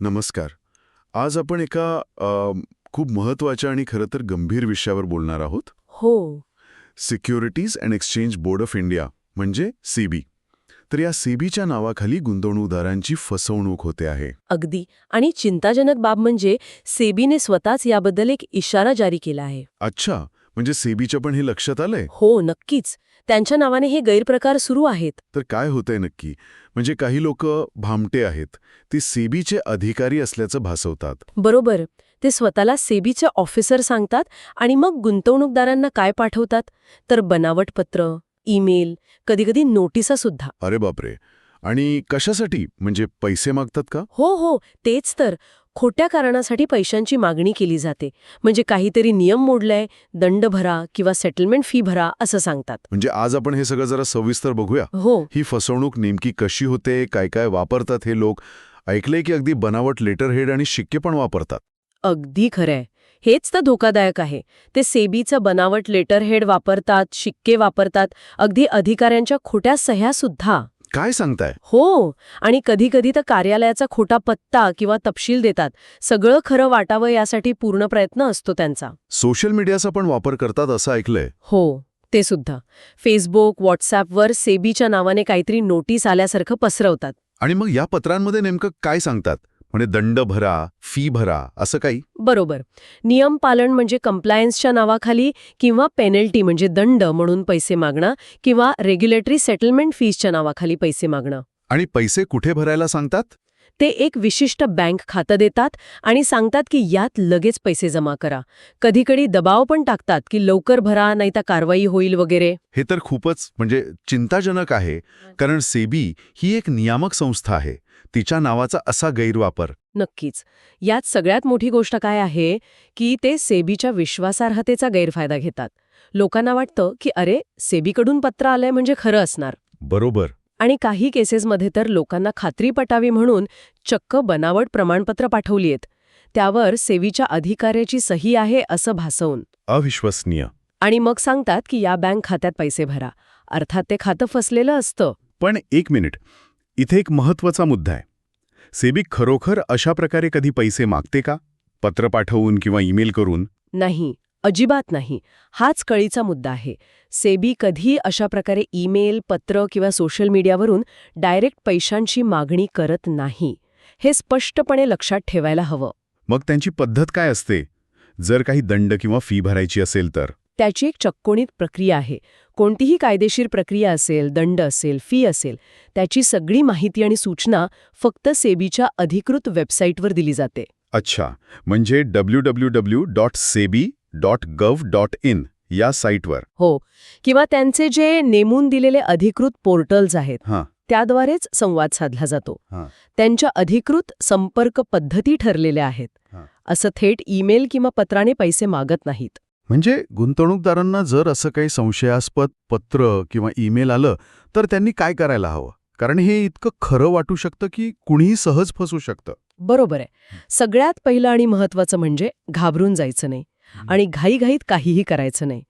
नमस्कार. आज आपण एका अ, खूप महत्त्वाच्या आणि खरं तर गंभीर विषयावर बोलणार आहोत. हो. Securities and exchange board of India म्हणजे सीबी तर या सीबीच्या नावाखाली गुंतवणूकदारांची फसवणूक होते आहे. अगदी. आणि चिंताजनक बाब म्हणजे सेबीने स्वतःच याबद्दल एक इशारा जारी केला आहे. अच्छा. म्हणजे सेबीच्या पण हे लक्षात आलंय? हो नक्कीच. त्यांच्या नावाने हे गैरप्रकार सुरू आहेत. तर काय होतंय नक्की? म्हणजे काही लोक भामटे आहेत. ती सीबीचे अधिकारी असल्याचं भासवतात. बरोबर. ते स्वतःला सेबीचे ऑफिसर सांगतात आणि मग गुंतवणूकदारांना काय पाठवतात? तर बनावट पत्र ईमेल कधीकधी नोटिसा सुद्धा अरे बापरे! आणि कशासाठी? म्हणजे पैसे मागतात का? हो हो. तेच तर. खोट्या कारणासाठी पैशांची मागणी केली जाते. म्हणजे काहीतरी नियम मोडलाय दंड भरा किंवा सेटलमेंट फी भरा असं सांगतात. म्हणजे आज आपण हे सगळं जरा सविस्तर बघूया. हो. ही फसवणूक नेमकी कशी होते काय काय वापरतात हे लोक? ऐकलंय की अगदी बनावट लेटरहेड आणि शिक्के पण वापरतात? अगदी खरंय. हेच तर धोकादायक आहे. ते सेबीचं बनावट लेटरहेड वापरतात शिक्के वापरतात अगदी अधिकाऱ्यांच्या खोट्या सह्या सुद्धा. काय सांगताय? हो आणि कधी कधी तर कार्यालयाचा खोटा पत्ता किंवा तपशील देतात. सगळं खरं वाटावं यासाठी पूर्ण प्रयत्न असतो त्यांचा. सोशल मीडियाचा पण वापर करतात असं ऐकलंय. हो ते सुद्धा. फेसबुक व्हॉट्सॲपवर सेबीच्या नावाने काहीतरी नोटीस आल्यासारखं पसरवतात. आणि मग या पत्रांमध्ये नेमकं काय सांगतात? म्हणजे दंड भरा फी भरा असं काही? बरोबर. नियम पालन म्हणजे कंप्लायन्सच्या नावाखाली किंवा पेनल्टी म्हणजे दंड म्हणून पैसे मागणं किंवा रेग्युलेटरी सेटलमेंट फीजच्या नावाखाली पैसे मागणं. आणि पैसे कुठे भरायला सांगतात? ते एक विशिष्ट बँक खातं देतात आणि सांगतात की यात लगेच पैसे जमा करा. कधीकधी दबाव पण टाकतात की लवकर भरा नाही तर कारवाई होईल वगैरे. हे तर खूपच म्हणजे चिंताजनक आहे कारण सेबी ही एक नियामक संस्था आहे. तिच्या नावाचा असा गैरवापर. नक्कीच. यात सगळ्यात मोठी गोष्ट काय आहे की ते सेबीच्या विश्वासार्हतेचा गैरफायदा घेतात. लोकांना वाटतं की अरे सेबीकडून पत्र आलंय म्हणजे खरं असणार. बरोबर. आणि काही केसेसमध्ये तर लोकांना खात्री पटावी म्हणून चक्क बनावट प्रमाणपत्र पाठवली आहेत त्यावर सेवीच्या अधिकाऱ्याची सही आहे असं भासवून. अविश्वसनीय. आणि मग सांगतात की या बँक खात्यात पैसे भरा. अर्थात ते खातं फसलेलं असतं. पण एक मिनिट. इथे एक महत्त्वाचा मुद्दा आहे. सेबी खरोखर अशा प्रकारे कधी पैसे मागते का? पत्र पाठवून किंवा ईमेल करून? नाही अजिबात नाही. हाच कळीचा मुद्दा आहे. सेबी कधी अशा प्रकारे ईमेल पत्र किंवा सोशल मीडियावरून डायरेक्ट पैशांची मागणी करत नाही हे स्पष्टपणे लक्षात ठेवायला हवं. मग त्यांची पद्धत काय असते? जर काही दंड किंवा फी भरायची असेल तर? त्याची एक चक्कोणीत प्रक्रिया आहे. कोणतीही कायदेशीर प्रक्रिया असेल दंड असेल फी असेल त्याची सगळी माहिती आणि सूचना फक्त सेबीच्या अधिकृत वेबसाईटवर दिली जाते. अच्छा. म्हणजे W W W dot SEBI dot gov dot in या साईटवर. हो. किंवा त्यांचे जे नेमून दिलेले अधिकृत पोर्टल्स आहेत हां. त्याद्वारेच संवाद साधला जातो. त्यांच्या अधिकृत संपर्क पद्धती ठरलेल्या आहेत. असं थेट ईमेल किंवा पत्राने पैसे मागत नाहीत. म्हणजे गुंतवणूकदारांना जर असं काही संशयास्पद पत्र किंवा ईमेल आलं तर त्यांनी काय करायला हवं? कारण हे इतकं खरं वाटू शकतं की कुणीही सहज फसू शकतं. बरोबर आहे. सगळ्यात पहिलं आणि महत्वाचं म्हणजे घाबरून जायचं नाही. आणि घाईघाईत काहीही करायचं नाही.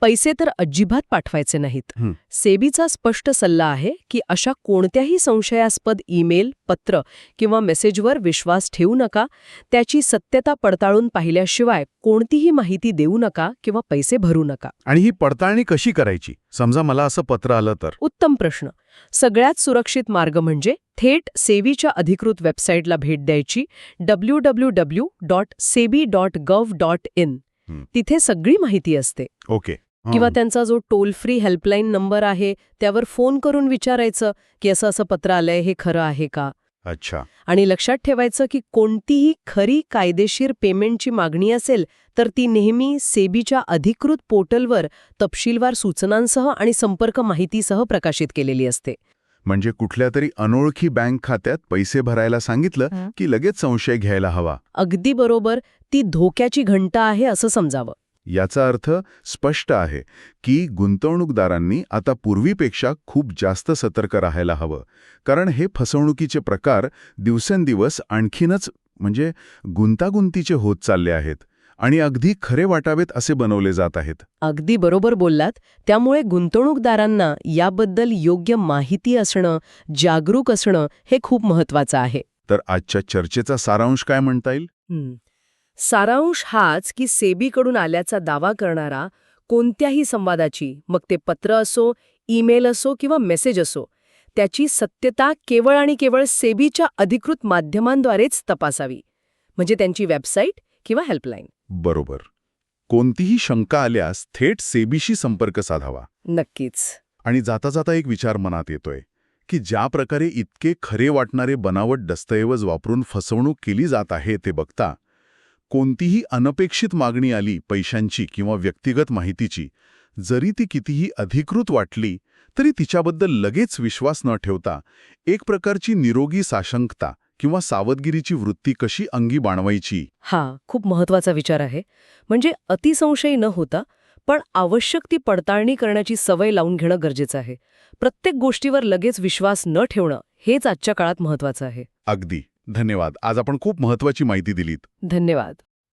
पैसे तर अजिबात पाठवायचे नाहीत. सेबीचा स्पष्ट सल्ला आहे की अशा कोणत्याही संशयास्पद ईमेल पत्र किंवा मेसेजवर विश्वास ठेवू नका. त्याची सत्यता पडताळून पाहिल्याशिवाय कोणतीही माहिती देऊ नका किंवा पैसे भरू नका. आणि ही पडताळणी कशी करायची? समजा मला असं पत्र आलं तर. उत्तम प्रश्न. सगळ्यात सुरक्षित मार्ग म्हणजे थेट सेबीच्या अधिकृत वेबसाईटला भेट द्यायची. W W W dot SEBI dot gov dot in. तिथे सगळी माहिती असते. ओके. किंवा त्यांचा जो टोल फ्री हेल्पलाईन नंबर आहे त्यावर फोन करून विचारायचं की असं असं पत्र आलंय हे खरं आहे का? अच्छा. आणि लक्षात ठेवायचं की कोणतीही खरी कायदेशीर पेमेंटची मागणी असेल तर ती नेहमी सेबीच्या अधिकृत पोर्टलवर तपशीलवार सूचनांसह आणि संपर्क माहितीसह प्रकाशित केलेली असते. म्हणजे कुठल्या तरी अनोळखी बँक खात्यात पैसे भरायला सांगितलं. की लगेच संशय घ्यायला हवा. अगदी बरोबर. ती धोक्याची घंटा आहे असं समजावं. याचा अर्थ स्पष्ट आहे की गुंतवणूकदारांनी आता पूर्वीपेक्षा खूप जास्त सतर्क राहायला हवं. कारण हे फसवणुकीचे प्रकार दिवसेंदिवस आणखीनच म्हणजे गुंतागुंतीचे होत चालले आहेत. आणि अगदी खरे वाटावेत असे बनवले जात आहेत. अगदी बरोबर बोललात. त्यामुळे गुंतवणूकदारांना याबद्दल योग्य माहिती असणं जागरूक असणं हे खूप महत्वाचं आहे. तर आजच्या चर्चेचा सारांश काय म्हणता येईल. सारांश हाच की सेबीकडून आल्याचा दावा करणारा कोणत्याही संवादाची मग ते पत्र असो ईमेल असो किंवा मेसेज असो त्याची सत्यता केवळ आणि केवळ सेबीच्या अधिकृत माध्यमांद्वारेच तपासावी. म्हणजे त्यांची वेबसाईट किंवा हेल्पलाईन बरोबर. कोणतीही शंका आल्यास थेट सेबीशी संपर्क साधावा. नक्कीच. आणि जाता जाता एक विचार मनात येतोय की ज्या प्रकारे इतके खरे वाटणारे बनावट दस्तऐवज वापरून फसवणूक केली जात आहे ते बघता कोणतीही अनपेक्षित मागणी आली पैशांची किंवा व्यक्तिगत माहितीची जरी ती कितीही अधिकृत वाटली तरी तिच्याबद्दल लगेच विश्वास न ठेवता एक प्रकारची निरोगी साशंकता किंवा सावधगिरीची वृत्ती कशी अंगी बाणवायची? हा खूप महत्त्वाचा विचार आहे. म्हणजे अतिसंशयी न होता पण आवश्यक ती पडताळणी करण्याची सवय लावून घेणं गरजेचं आहे. प्रत्येक गोष्टीवर लगेच विश्वास न ठेवणं हेच आजच्या काळात महत्वाचं आहे. अगदी. धन्यवाद. आज आपण खूप महत्वाची माहिती दिलीत. धन्यवाद.